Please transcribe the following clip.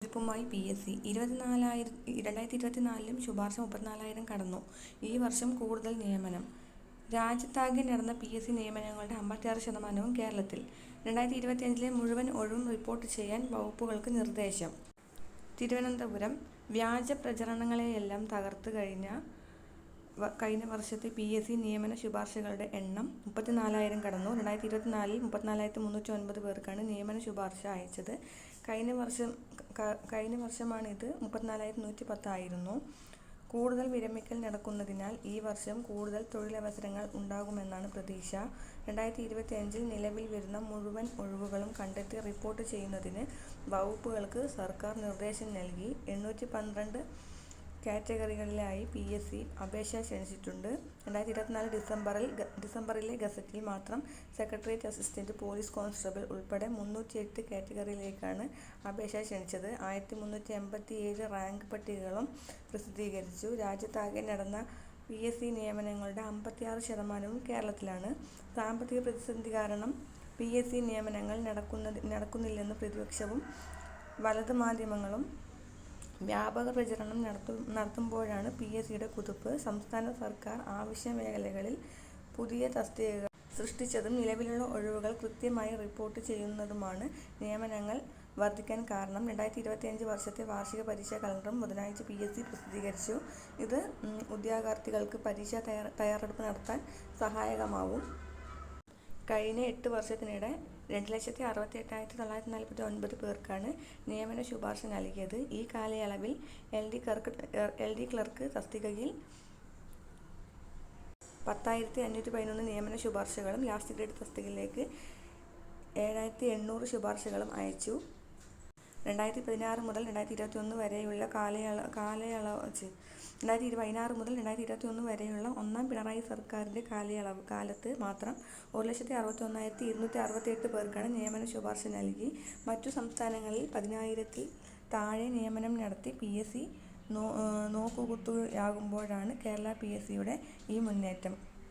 കുതിപ്പുമായി P S C. ഇരുപത്തിനാലായിരം രണ്ടായിരത്തി ഇരുപത്തിനാലിലും ശുപാർശ മുപ്പത്തിനാലായിരം കടന്നു. ഈ വർഷം കൂടുതൽ നിയമനം. രാജ്യത്താകെ നടന്ന പി എസ് സി നിയമനങ്ങളുടെ അമ്പത്തിയാറ് ശതമാനവും കേരളത്തിൽ. രണ്ടായിരത്തി ഇരുപത്തിയഞ്ചിലെ മുഴുവൻ ഒഴിവും റിപ്പോർട്ട് ചെയ്യാൻ വകുപ്പുകൾക്ക് നിർദ്ദേശം. തിരുവനന്തപുരം. വ്യാജ പ്രചരണങ്ങളെയെല്ലാം തകർത്ത് കഴിഞ്ഞ കഴിഞ്ഞ വർഷത്തെ പി എസ് സി നിയമന ശുപാർശകളുടെ എണ്ണം മുപ്പത്തിനാലായിരം കടന്നു. രണ്ടായിരത്തി ഇരുപത്തിനാലിൽ മുപ്പത്തിനാലായിരത്തി മുന്നൂറ്റി ഒൻപത് പേർക്കാണ് നിയമന ശുപാർശ അയച്ചത്. കഴിഞ്ഞ വർഷം കഴിഞ്ഞ വർഷമാണിത് മുപ്പത്തിനാലായിരത്തി നൂറ്റി പത്തായിരുന്നു കൂടുതൽ വിരമിക്കൽ നടക്കുന്നതിനാൽ ഈ വർഷം കൂടുതൽ തൊഴിലവസരങ്ങൾ ഉണ്ടാകുമെന്നാണ് പ്രതീക്ഷ. രണ്ടായിരത്തി ഇരുപത്തി അഞ്ചിൽ നിലവിൽ വരുന്ന മുഴുവൻ ഒഴിവുകളും കണ്ടെത്തി റിപ്പോർട്ട് ചെയ്യുന്നതിന് വകുപ്പുകൾക്ക് സർക്കാർ നിർദ്ദേശം നൽകി. എണ്ണൂറ്റി പന്ത്രണ്ട് കാറ്റഗറികളിലായി പി എസ് സി അപേക്ഷ ക്ഷണിച്ചിട്ടുണ്ട്. രണ്ടായിരത്തി ഇരുപത്തിനാല് ഡിസംബറിൽ ഡിസംബറിലെ ഗസറ്റിൽ മാത്രം സെക്രട്ടേറിയറ്റ് അസിസ്റ്റന്റ് പോലീസ് കോൺസ്റ്റബിൾ ഉൾപ്പെടെ മുന്നൂറ്റി എട്ട് കാറ്റഗറിയിലേക്കാണ് അപേക്ഷ ക്ഷണിച്ചത്. ആയിരത്തി മുന്നൂറ്റി എൺപത്തി ഏഴ് റാങ്ക് പട്ടികകളും പ്രസിദ്ധീകരിച്ചു. രാജ്യത്താകെ നടന്ന പി എസ് സി നിയമനങ്ങളുടെ അമ്പത്തിയാറ് ശതമാനവും കേരളത്തിലാണ്. സാമ്പത്തിക പ്രതിസന്ധി കാരണം പി എസ് സി നിയമനങ്ങൾ നടക്കുന്നത് നടക്കുന്നില്ലെന്ന് പ്രതിപക്ഷവും വലത് മാധ്യമങ്ങളും വ്യാപക പ്രചരണം നടത്തു നടത്തുമ്പോഴാണ് പി എസ് സിയുടെ കുതിപ്പ് സംസ്ഥാന സർക്കാർ ആവശ്യ മേഖലകളിൽ പുതിയ തസ്തികകൾ സൃഷ്ടിച്ചതും നിലവിലുള്ള ഒഴിവുകൾ കൃത്യമായി റിപ്പോർട്ട് ചെയ്യുന്നതുമാണ് നിയമനങ്ങൾ വർദ്ധിക്കാൻ കാരണം. രണ്ടായിരത്തി ഇരുപത്തിയഞ്ച് വർഷത്തെ വാർഷിക പരീക്ഷാ കലണ്ടറും ബുധനാഴ്ച പി എസ് സി പ്രസിദ്ധീകരിച്ചു. ഇത് ഉദ്യോഗാർത്ഥികൾക്ക് പരീക്ഷാ തയ്യാറെടുപ്പ് നടത്താൻ സഹായകമാവും. കഴിഞ്ഞ എട്ട് വർഷത്തിനിടെ രണ്ട് ലക്ഷത്തി അറുപത്തി എട്ടായിരത്തി തൊള്ളായിരത്തി നാൽപ്പത്തി ഒൻപത് പേർക്കാണ് നിയമന ശുപാർശ നൽകിയത്. ഈ കാലയളവിൽ L D clerk L D clerk തസ്തികയിൽ പത്തായിരത്തി അഞ്ഞൂറ്റി പതിനൊന്ന് നിയമന ശുപാർശകളും ലാസ്റ്റ് ഗ്രേഡ് തസ്തികയിലേക്ക് ഏഴായിരത്തി എണ്ണൂറ് ശുപാർശകളും അയച്ചു. രണ്ടായിരത്തി പതിനാറ് മുതൽ രണ്ടായിരത്തി ഇരുപത്തി ഒന്ന് വരെയുള്ള കാലയള കാലയളവ് രണ്ടായിരത്തി പതിനാറ് മുതൽ രണ്ടായിരത്തി ഇരുപത്തി ഒന്ന് വരെയുള്ള ഒന്നാം പിണറായി സർക്കാരിന്റെ കാലയളവ് കാലത്ത് മാത്രം ഒരു ലക്ഷത്തി അറുപത്തി ഒന്നായിരത്തി ഇരുന്നൂറ്റി അറുപത്തി എട്ട് പേർക്കാണ് നിയമന ശുപാർശ നൽകി. മറ്റു സംസ്ഥാനങ്ങളിൽ പതിനായിരത്തിൽ താഴെ നിയമനം നടത്തി പി എസ് സി നോ നോക്കുകുത്തുകയാകുമ്പോഴാണ് കേരള പി എസ് സിയുടെ ഈ മുന്നേറ്റം.